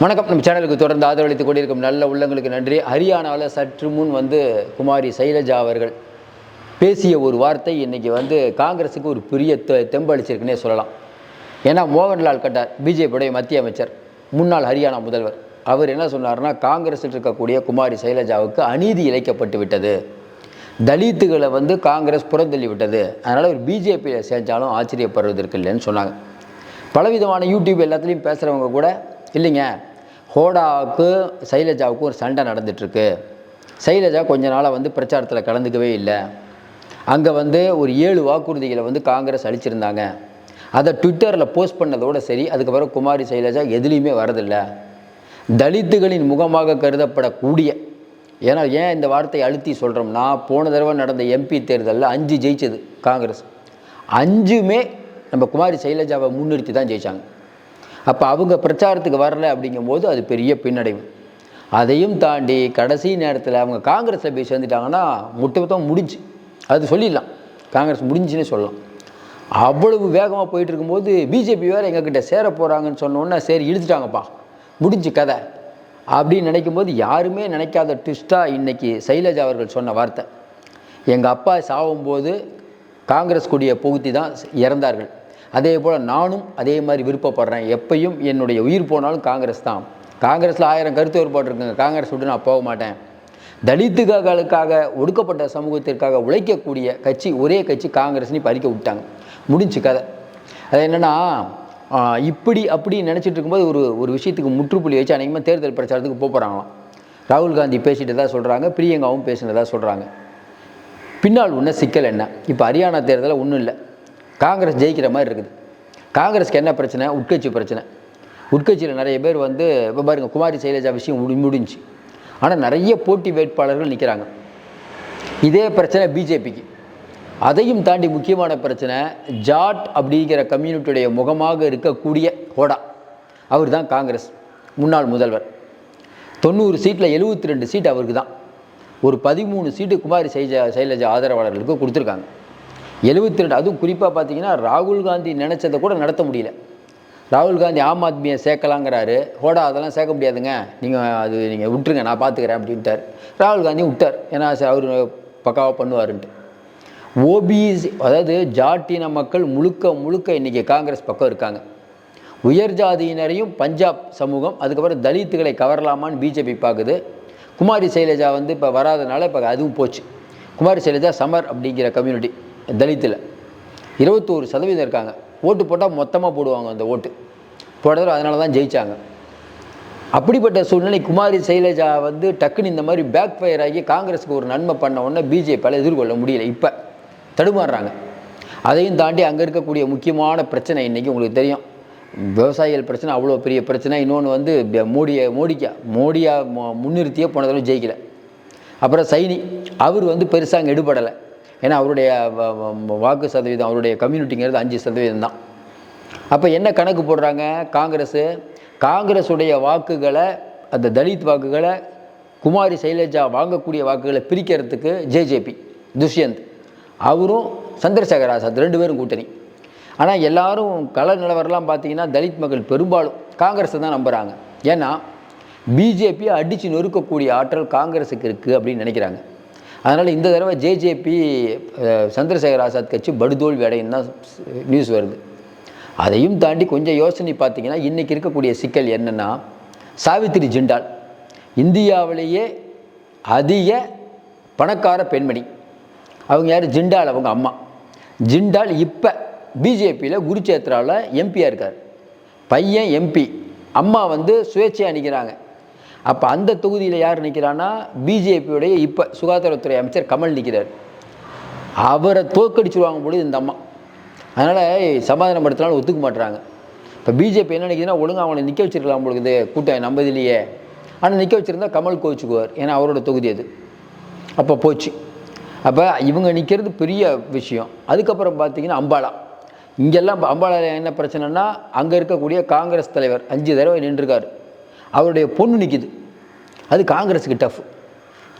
வணக்கம். நம்ம சேனலுக்கு தொடர்ந்து ஆதரவளித்துக் கொண்டிருக்கும் நல்ல உள்ளங்களுக்கு நன்றி. ஹரியானாவில் சற்று முன் வந்து குமாரி சைலஜா அவர்கள் பேசிய ஒரு வார்த்தை இன்றைக்கி வந்து காங்கிரஸுக்கு ஒரு பெரிய தெ தெம்பளிச்சிருக்குன்னே சொல்லலாம். ஏன்னா மோகன்லால் கட்டார் பிஜேபியுடைய மத்திய அமைச்சர் முன்னாள் ஹரியானா முதல்வர். அவர் என்ன சொன்னார்னா காங்கிரஸில் இருக்கக்கூடிய குமாரி சைலஜாவுக்கு அநீதி இழைக்கப்பட்டு விட்டது. தலித்துகளை வந்து காங்கிரஸ் புறந்தள்ளி விட்டது. அதனால் ஒரு பிஜேபியில் சேர்ந்தாலும் ஆச்சரியப்படுவதற்கு இல்லைன்னு சொன்னாங்க. பலவிதமான யூடியூப் எல்லாத்துலேயும் பேசுகிறவங்க கூட இல்லைங்க. ஹோடாவுக்கு சைலஜாவுக்கும் ஒரு சண்டை நடந்துட்டுருக்கு. சைலஜா கொஞ்ச நாளாக வந்து பிரச்சாரத்தில் கலந்துக்கவே இல்லை. அங்கே வந்து ஒரு ஏழு வாக்குறுதிகளை வந்து காங்கிரஸ் அளிச்சிருந்தாங்க. அதை ட்விட்டரில் போஸ்ட் பண்ணதோட சரி அதுக்கப்புறம் குமாரி சைலஜா எதுலேயுமே வரதில்லை. தலித்துகளின் முகமாக கருதப்படக்கூடிய ஏன்னா ஏன் இந்த வார்த்தையை அழுத்தி சொல்கிறோம்னா போன தடவை நடந்த எம்பி தேர்தலில் அஞ்சு ஜெயிச்சது காங்கிரஸ். அஞ்சுமே நம்ம குமாரி சைலஜாவை முன்னிறுத்தி தான் ஜெயிச்சாங்க. அப்போ அவங்க பிரச்சாரத்துக்கு வரல அப்படிங்கும்போது அது பெரிய பின்னடைவு. அதையும் தாண்டி கடைசி நேரத்தில் அவங்க காங்கிரஸ் சபை சேர்ந்துட்டாங்கன்னா முட்டை மொத்தம் முடிஞ்சு. அது சொல்லிடலாம். காங்கிரஸ் முடிஞ்சுன்னு சொல்லலாம். அவ்வளவு வேகமாக போயிட்டு இருக்கும்போது பிஜேபி வேறு எங்ககிட்ட சேர போகிறாங்கன்னு சொன்னோன்னே சரி இழுத்துட்டாங்கப்பா. முடிஞ்சு கதை. அப்படின்னு நினைக்கும்போது யாருமே நினைக்காத ட்விஸ்ட்டாக இன்றைக்கி சைலஜா அவர்கள் சொன்ன வார்த்தை. எங்கள் அப்பா சாகும்போது காங்கிரஸ் கூடிய புகுத்தி தான் இறந்தார்கள். அதே போல் நானும் அதே மாதிரி விருப்பப்படுறேன். எப்பையும் என்னுடைய உயிர் போனாலும் காங்கிரஸ் தான். காங்கிரஸில் ஆயிரம் கருத்து வேறுபாடு இருக்குங்க. காங்கிரஸ் விட்டு நான் போக மாட்டேன். தலித்துகளுக்காக ஒடுக்கப்பட்ட சமூகத்திற்காக உழைக்கக்கூடிய கட்சி ஒரே கட்சி காங்கிரஸ்னு பறிக்க விட்டாங்க. முடிஞ்சு கதை. அது என்னென்னா இப்படி அப்படி நினச்சிட்டு இருக்கும்போது ஒரு ஒரு விஷயத்துக்கு முற்றுப்புள்ளி வச்சு அநேகமாக தேர்தல் பிரச்சாரத்துக்கு போக போகிறாங்களாம் ராகுல் காந்தி பேசிட்டு தான் சொல்கிறாங்க பிரியங்காவும் பேசினதாக சொல்கிறாங்க பின்னால் உள்ள சிக்கல் என்ன? இப்போ ஹரியானா தேர்தலில் ஒன்றும் இல்லை. காங்கிரஸ் ஜெயிக்கிற மாதிரி இருக்குது. காங்கிரஸ்க்கு என்ன பிரச்சனை? உட்கட்சி பிரச்சனை. உட்கட்சியில் நிறைய பேர் வந்து இப்போ பாருங்கள் குமாரி சைலஜா விஷயம் முடிஞ்சு ஆனால் நிறைய போட்டி வேட்பாளர்கள் நிற்கிறாங்க இதே பிரச்சனை பிஜேபிக்கு. அதையும் தாண்டி முக்கியமான பிரச்சனை ஜாட் அப்படிங்கிற கம்யூனிட்டியுடைய முகமாக இருக்கக்கூடிய ஹோடா. அவர் தான் காங்கிரஸ். முன்னாள் முதல்வர். தொண்ணூறு சீட்டில் எழுபத்தி ரெண்டு சீட் அவருக்கு தான் ஒரு பதிமூணு சீட்டு குமாரி சைஜா சைலஜா ஆதரவாளர்களுக்கு கொடுத்துருக்காங்க. எழுபத்தி ரெண்டு அதுவும் குறிப்பாக பார்த்தீங்கன்னா ராகுல் காந்தி நினச்சதை கூட நடத்த முடியல. ராகுல் காந்தி ஆம் ஆத்மியை சேர்க்கலாங்கிறாரு. ஹோடா அதெல்லாம் சேர்க்க முடியாதுங்க. நீங்கள் அது நீங்கள் விட்டுருங்க நான் பார்த்துக்கிறேன் அப்படின்ட்டார். ராகுல் காந்தி விட்டார். ஏன்னா அவர் பக்காவாக பண்ணுவாருன்ட்டு. ஓபிசி அதாவது ஜாட்டின மக்கள் முழுக்க முழுக்க இன்றைக்கி காங்கிரஸ் பக்கம் இருக்காங்க. உயர் ஜாதியினரையும் பஞ்சாப் சமூகம் அதுக்கப்புறம் தலித்துகளை கவரலாமான்னு பிஜேபி பார்க்குது குமாரி சைலஜா வந்து இப்போ வராதனால இப்போ அதுவும் போச்சு. குமாரி சைலஜா சமர் அப்படிங்கிற கம்யூனிட்டி தலித்தில் இருபத்தோரு சதவீதம் இருக்காங்க. ஓட்டு போட்டால் மொத்தமாக போடுவாங்க அந்த ஓட்டு. போடுறது அதனால தான் ஜெயித்தாங்க அப்படிப்பட்ட சூழ்நிலை குமாரி சைலஜா வந்து டக்குன்னு இந்த மாதிரி பேக் ஃபயர் ஆகி காங்கிரஸுக்கு ஒரு நன்மை பண்ண உடனே பிஜேபியால் எதிர்கொள்ள முடியல. இப்போ தடுமாறுறாங்க. அதையும் தாண்டி அங்கே இருக்கக்கூடிய முக்கியமான பிரச்சனை இன்றைக்கி உங்களுக்கு தெரியும். விவசாயிகள் பிரச்சனை அவ்வளோ பெரிய பிரச்சனை. இன்னொன்று வந்து மோடியை மோடிக்கா மோடியாக மு- முன்னிறுத்தியே போன தடவை அப்புறம் சைனி அவர் வந்து பெருசாக அங்கே எடுபடலை. ஏன்னா அவருடைய வ- வாக்கு சதவீதம் அவருடைய கம்யூனிட்டிங்கிறது அஞ்சு சதவீதம் தான். அப்போ என்ன கணக்கு போடுறாங்க? காங்கிரஸு. காங்கிரஸுடைய வாக்குகளை அந்த தலித் வாக்குகளை குமாரி சைலஜா வாங்கக்கூடிய வாக்குகளை பிரிக்கிறதுக்கு ஜேஜேபி துஷ்யந்த். அவரும் சந்திரசேகர் ஆசாத் ரெண்டு பேரும் கூட்டணி. ஆனால் எல்லாரும் கள நிலவரெல்லாம் பார்த்தீங்கன்னா தலித் மக்கள் பெரும்பாலும் காங்கிரஸை தான் நம்புகிறாங்க ஏன்னா பிஜேபியை அடித்து நொறுக்கக்கூடிய ஆற்றல் காங்கிரஸுக்கு இருக்குது அப்படின்னு நினைக்கிறாங்க. அதனால் இந்த தடவை ஜேஜேபி சந்திரசேகர் ஆசாத் கட்சி படுதோல்வி அடையும் தான் நியூஸ் வருது. அதையும் தாண்டி கொஞ்சம் யோசனை பார்த்தீங்கன்னா இன்றைக்கி இருக்கக்கூடிய சிக்கல் என்னென்னா சாவித்திரி ஜிண்டால் இந்தியாவிலேயே அதிக பணக்கார பெண்மணி. அவங்க யார்? ஜிண்டால் அவங்க அம்மா. ஜிண்டால் இப்போ பிஜேபியில் குருச்சேத்ராவில் எம்பியாக இருக்கார். பையன் எம்பி அம்மா வந்து சுயேட்சையாக நிற்கிறாங்க அப்போ அந்த தொகுதியில் யார் நிற்கிறான்னா பிஜேபியுடைய இப்போ சுகாதாரத்துறை அமைச்சர் கமல் நிற்கிறார் அவரை தோற்கடிச்சிருவாங்க பொழுது இந்த அம்மா. அதனால் சமாதானப்படுத்தினாலும் ஒத்துக்க மாட்டுறாங்க இப்போ பிஜேபி என்ன நினைக்குதுன்னா ஒழுங்கா அவங்களை நிற்க வச்சிருக்கலாம் பொழுது கூட்டம் நம்பதிலேயே ஆனால் நிற்க வச்சுருந்தா கமல் கோச்சுக்குவார் ஏன்னா அவரோட தொகுதி அது. அப்போ போச்சு. அப்போ இவங்க நிற்கிறது பெரிய விஷயம். அதுக்கப்புறம் பார்த்தீங்கன்னா அம்பாலா. இங்கெல்லாம் அம்பாலாவில் என்ன பிரச்சனைனா அங்கே இருக்கக்கூடிய காங்கிரஸ் தலைவர் அஞ்சு தடவை நின்றுருக்காரு. அவருடைய பொண்ணு நிற்கிது அது காங்கிரஸுக்கு டஃப்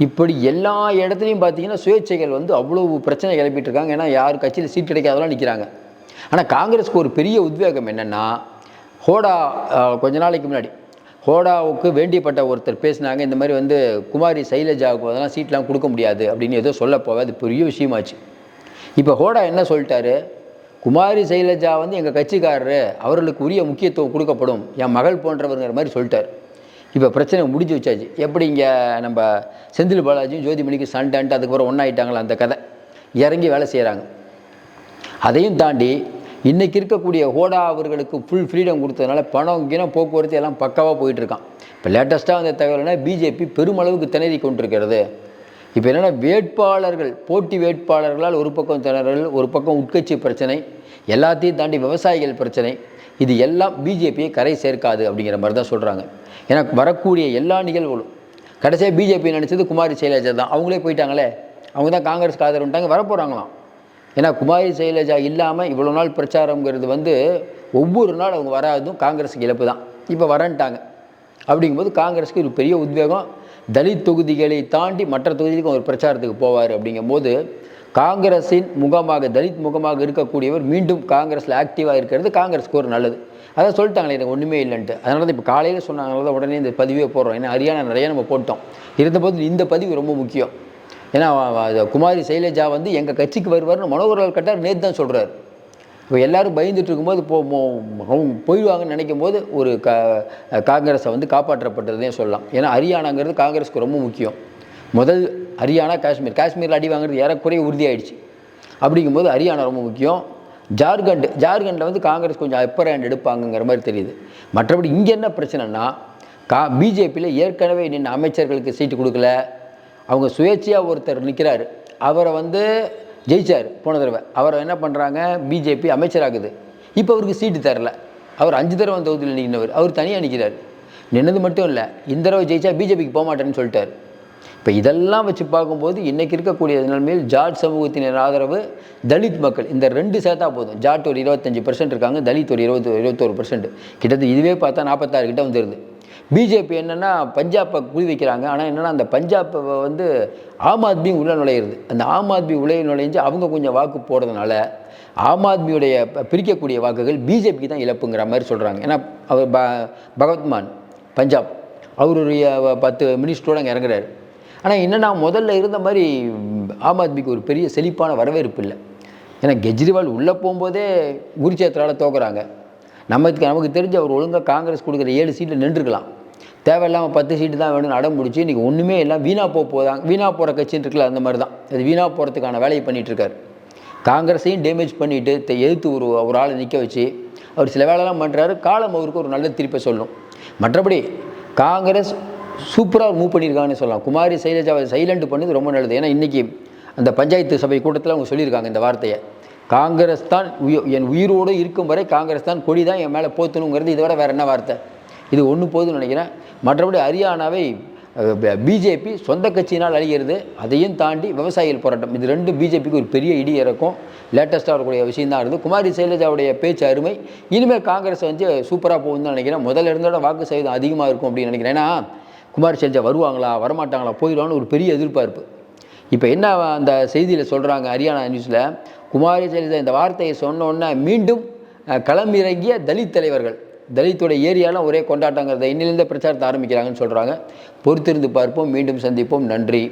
இப்படி எல்லா இடத்துலையும் பார்த்தீங்கன்னா சுயேட்சைகள் வந்து அவ்வளோ பிரச்சனை கிளப்பிட்டு இருக்காங்க. ஏன்னா யார் கட்சியில் சீட் கிடைக்காதெல்லாம் நிற்கிறாங்க ஆனால் காங்கிரஸுக்கு ஒரு பெரிய உத்வேகம் என்னென்னா ஹோடா கொஞ்ச நாளைக்கு முன்னாடி ஹோடாவுக்கு வேண்டியப்பட்ட ஒருத்தர் பேசினாங்க. இந்த மாதிரி வந்து குமாரி சைலஜாவுக்கு அதெல்லாம் சீட்லாம் கொடுக்க முடியாது அப்படின்னு ஏதோ சொல்ல போக அது பெரிய விஷயமாச்சு. இப்போ ஹோடா என்ன சொல்லிட்டாரு? குமாரி சைலஜா வந்து எங்கள் கட்சிக்காரரு அவர்களுக்கு உரிய முக்கியத்துவம் கொடுக்கப்படும். என் மகள் போன்றவருங்கிற மாதிரி சொல்லிட்டார். இப்போ பிரச்சனை முடிஞ்சு வச்சாச்சு. எப்படி இங்கே நம்ம செந்தில் பாலாஜியும் ஜோதிமணிக்கு சண்டைன்ட்டு அதுக்கப்புறம் ஒன்றாயிட்டாங்களா அந்த கதை? இறங்கி வேலை செய்கிறாங்க அதையும் தாண்டி இன்றைக்கி இருக்கக்கூடிய ஹோடா அவர்களுக்கு ஃபுல் ஃப்ரீடம் கொடுத்ததுனால பணம் கிணம் போக்குவரத்து எல்லாம் பக்காவாக போயிட்டுருக்கான் இப்போ லேட்டஸ்ட்டாக வந்த தகவல்னா பிஜேபி பெருமளவுக்கு திணறி கொண்டிருக்கிறது. இப்போ என்னென்னா வேட்பாளர்கள் போட்டி வேட்பாளர்களால் ஒரு பக்கம் திணறல் ஒரு பக்கம் உட்கட்சி பிரச்சனை எல்லாத்தையும் தாண்டி விவசாயிகள் பிரச்சனை இது எல்லாம் பிஜேபியை கரை சேர்க்காது அப்படிங்கிற மாதிரி தான் சொல்கிறாங்க ஏன்னா வரக்கூடிய எல்லா நிகழ்வுகளும் கடைசியாக பிஜேபி நினச்சது குமாரி சைலஜா தான். அவங்களே போயிட்டாங்களே அவங்க தான் காங்கிரஸ் ஆதரவுட்டாங்க வரப்போகிறாங்களாம் ஏன்னா குமாரி சைலஜா இல்லாமல் இவ்வளோ நாள் பிரச்சாரங்கிறது வந்து ஒவ்வொரு நாள் அவங்க வராதும் காங்கிரஸுக்கு இழப்பு தான். இப்போ வரன்ட்டாங்க. அப்படிங்கும்போது காங்கிரஸுக்கு ஒரு பெரிய உத்வேகம் தலித் தொகுதிகளை தாண்டி மற்ற தொகுதிக்கும் அவர் பிரச்சாரத்துக்கு போவார் அப்படிங்கும்போது காங்கிரஸின் முகமாக தலித் முகமாக இருக்கக்கூடியவர் மீண்டும் காங்கிரஸில் ஆக்டிவாக இருக்கிறது. காங்கிரஸுக்கு ஒரு நல்லது. அதான் சொல்லிட்டாங்களே எனக்கு ஒன்றுமே இல்லைன்ட்டு. அதனால தான் இப்போ காலையில் சொன்னாங்களா தான் உடனே இந்த பதிவே போடுறோம். ஏன்னா ஹரியானா நிறையா நம்ம போட்டோம். இருந்தபோது இந்த பதிவு ரொம்ப முக்கியம். ஏன்னா குமாரி சைலஜா வந்து எங்கள் கட்சிக்கு வருவார்னு மனோகர்லால் கட்டார் நேற்று தான் சொல்கிறார் இப்போ எல்லாரும் பயந்துட்டு இருக்கும்போது போ அவங்க போயிடுவாங்கன்னு நினைக்கும் போது ஒரு க காங்கிரஸை வந்து காப்பாற்றப்பட்டதே சொல்லலாம். ஏன்னா ஹரியானாங்கிறது காங்கிரஸுக்கு ரொம்ப முக்கியம். முதல் ஹரியானா காஷ்மீர். காஷ்மீரில் அடி வாங்குறது ஏறக்குறைய உறுதியாயிடுச்சு. அப்படிங்கும்போது ஹரியானா ரொம்ப முக்கியம். ஜார்க்கண்ட் ஜார்க்கண்டில் வந்து காங்கிரஸ் கொஞ்சம் அப்பர் ஹேண்ட் எடுப்பாங்கங்கிற மாதிரி தெரியுது. மற்றபடி இங்கே என்ன பிரச்சனைனா கா பிஜேபியில் ஏற்கனவே நின்று அமைச்சர்களுக்கு சீட்டு கொடுக்கல. அவங்க சுயேட்சையாக ஒருத்தர் நிற்கிறாரு அவரை வந்து ஜெயிச்சார் போன தடவை. அவரை என்ன பண்ணுறாங்க பிஜேபி அமைச்சராகுது இப்போ அவருக்கு சீட்டு தரல. அவர் அஞ்சு தடவை தொகுதியில் நிற்கிறவர் அவர் தனியாக நிற்கிறார் நின்னது மட்டும் இல்லை இந்த தடவை ஜெயிச்சா பிஜேபிக்கு போக மாட்டேன்னு சொல்லிட்டார். இப்போ இதெல்லாம் வச்சு பார்க்கும்போது இன்றைக்கி இருக்கக்கூடிய நிலைமையில் ஜாட் சமூகத்தினர் ஆதரவு தலித் மக்கள். இந்த ரெண்டு சேர்த்தா போதும். ஜாட் ஒரு இருபத்தஞ்சி பர்சன்ட் இருக்காங்க தலித் ஒரு இருபத்தி இருபத்தோரு பர்சன்ட் கிட்டத்தட்ட இதுவே பார்த்தா நாற்பத்தாறு கிட்ட வந்துடுது பிஜேபி என்னென்னா பஞ்சாப்பை குறி வைக்கிறாங்க. ஆனால் என்னென்னா அந்த பஞ்சாப்பை வந்து ஆம் ஆத்மி உள்ளே நுழையிறது. அந்த ஆம் ஆத்மி உள்ளே நுழைஞ்சு அவங்க கொஞ்சம் வாக்கு போடுறதுனால ஆம் ஆத்மியுடைய ப- பிரிக்கக்கூடிய வாக்குகள் பிஜேபிக்கு தான் இழப்புங்கிற மாதிரி சொல்கிறாங்க ஏன்னா அவர் ப பகவத்மான் பஞ்சாப். அவருடைய பத்து மினிஸ்டரோடு அங்கே இறங்குறாரு. ஆனால் என்னென்னா முதல்ல இருந்த மாதிரி ஆம் ஆத்மிக்கு ஒரு பெரிய செழிப்பான வரவேற்பு இல்லை. ஏன்னா கெஜ்ரிவால் உள்ளே போகும்போதே குருச்சேத்திரால் தோக்குறாங்க. நமக்கு நமக்கு தெரிஞ்ச அவர் ஒழுங்காக காங்கிரஸ் கொடுக்குற ஏழு சீட்டில் நின்றுக்கலாம் தேவையில்லாமல் பத்து சீட்டு தான் வேணும்னு அடம் பிடிச்சி இன்றைக்கி ஒன்றுமே இல்லை வீணாக போக போதாங்க வீணாக போகிற கட்சின்னு இருக்குல்ல அந்த மாதிரி தான் அது வீணாக போகிறதுக்கான வேலையை பண்ணிகிட்ருக்கார் காங்கிரஸையும் டேமேஜ் பண்ணிவிட்டு எதிர்த்து ஒரு ஒரு ஆளை நிற்க வச்சு அவர் சில வேலைலாம் பண்ணுறாரு காலம் அவருக்கு ஒரு நல்ல திருப்பை சொல்லணும். மற்றபடி காங்கிரஸ் சூப்பராக மூவ் பண்ணியிருக்காங்கன்னு சொல்லலாம். குமாரி சைலஜாவை சைலண்ட் பண்ணது ரொம்ப நல்லது. ஏன்னா இன்றைக்கி அந்த பஞ்சாயத்து சபை கூட்டத்தில் அவங்க சொல்லியிருக்காங்க இந்த வார்த்தையை. காங்கிரஸ் தான் உயி என் உயிரோடு இருக்கும் வரை காங்கிரஸ் தான் கொடி தான் என் மேலே போத்தணுங்கிறது இதை விட வேறு என்ன வார்த்தை? இது ஒன்று போதுன்னு நினைக்கிறேன். மற்றபடி ஹரியானாவை பிஜேபி சொந்த கட்சியினால் அழிகிறது அதையும் தாண்டி விவசாயிகள் போராட்டம். இது ரெண்டு பிஜேபிக்கு ஒரு பெரிய இடி இறக்கும். லேட்டஸ்ட்டாக வரக்கூடிய விஷயம் தான் இருந்தது குமாரி சைலஜாவுடைய பேச்சு அருமை. இனிமேல் காங்கிரஸ் வந்து சூப்பராக போகுதுன்னு நினைக்கிறேன். முதல்ல இருந்தோட வாக்கு சதவீதம் அதிகமாக இருக்கும் அப்படின்னு நினைக்கிறேன். ஏன்னா குமாரி சைலஜா வருவாங்களா வரமாட்டாங்களா போயிடுவான்னு ஒரு பெரிய எதிர்பார்ப்பு. இப்போ என்ன அந்த செய்தியில் சொல்கிறாங்க ஹரியானா நியூஸில் குமாரி சரிதா இந்த வார்த்தையை சொன்னோன்னா மீண்டும் களமிறங்கிய தலித் தலைவர்கள் தலித்துடைய ஏரியாலாம் ஒரே கொண்டாட்டங்கிறத இன்னிலிருந்தே பிரச்சாரத்தை ஆரம்பிக்கிறாங்கன்னு சொல்கிறாங்க பொறுத்திருந்து பார்ப்போம். மீண்டும் சந்திப்போம். நன்றி.